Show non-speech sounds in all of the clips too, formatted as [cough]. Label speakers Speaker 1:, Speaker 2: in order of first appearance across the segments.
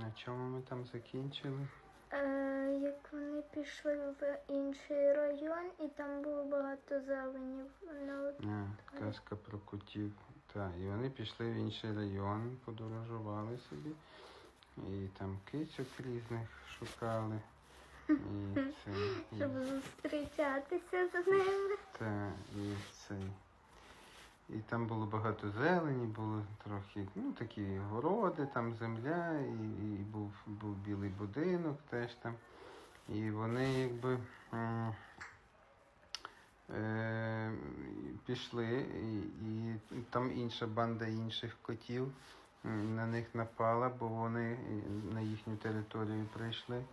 Speaker 1: На чому ми там закінчили?
Speaker 2: Е, як вони пішли в інший район, і там було багато. Вони
Speaker 1: А, казка про котів. Так, і вони пішли в інший район, подорожували собі. І там кицьок різних шукали. І [laughs] це. І,
Speaker 2: щоб зустрічатися з ними.
Speaker 1: та, і цей. І там було багато зелені, було трохи, ну такі городи, там земля, і, і був, був білий будинок теж там. І вони якби е, пішли, і, і там інша банда інших котів на них напала, бо вони на їхню територію прийшли.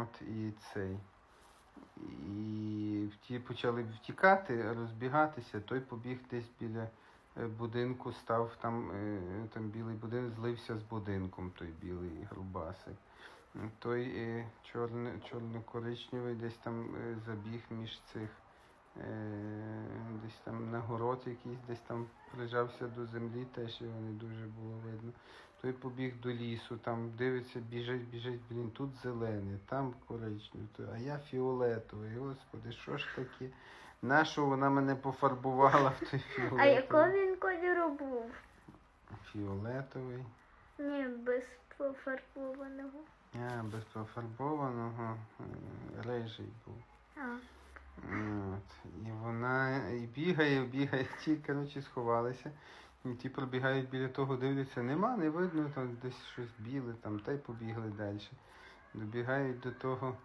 Speaker 1: От, і цей. Ті почали втікати, розбігатися, той побіг десь біля е, будинку, став там, е, там білий будинок, злився з будинком, той білий грубасий. Той е, чорно, чорно-коричневий десь там забіг між цих, десь там на город якийсь, десь там прижався до землі, теж його не дуже було видно. Той побіг до лісу, там дивиться, біжить, біжить, блін, тут зелене, там коричневе, а я фіолетовий. Господи, що ж таке? Нащо вона мене пофарбувала в той [laughs] фіолетовий?
Speaker 2: А якого він кольору був?
Speaker 1: Фіолетовий.
Speaker 2: Ні, без пофарбованого.
Speaker 1: А, без пофарбованого рижий був.
Speaker 2: А,
Speaker 1: От. І вона і бігає, бігає, ті, коротше, сховалися. І ті пробігають біля того, дивляться, нема, не видно, там десь щось біле, там, та й побігли далі. Добігають до того,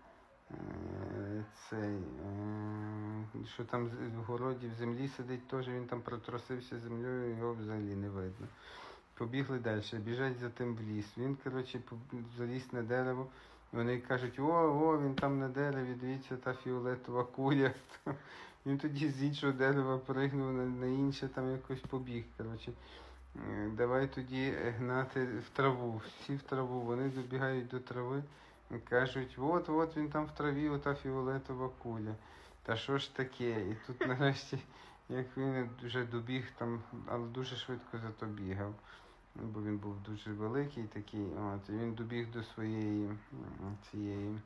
Speaker 1: е, цей, е, що там в городі в землі сидить, теж він там протросився землею, його взагалі не видно. Побігли далі, біжать за тим в ліс. Він, коротше, заліз на дерево. Вони кажуть, о, о, він там на дереві, дивіться, та фіолетова куля. [laughs] Він тоді з іншого дерева пригнув на, на інше, там якось побіг. Коротше. Е, Давай тоді гнати в траву. Всі в траву. Вони добігають до трави і кажуть, от, от він там в траві, ота фіолетова куля. Та що ж таке? І тут [laughs] нарешті, як він вже добіг там, але дуже швидко зато бігав. Ну, Бо він був дуже великий такий. От, він добіг до своєї цієї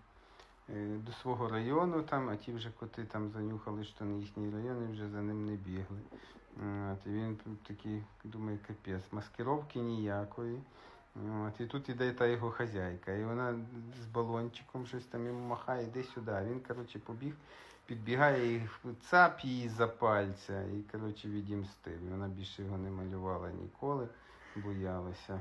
Speaker 1: е, до свого району там, а ті вже коти там занюхали, що не їхній район, і вже за ним не бігли. От, і він такий, думає, капець, маскировки ніякої. От, і тут іде та його хазяйка, і вона з балончиком щось там йому махає, іди сюди. Він, коротше, побіг, підбігає і цап її за пальця, і, коротше, відімстив. Вона більше його не малювала ніколи, боялася.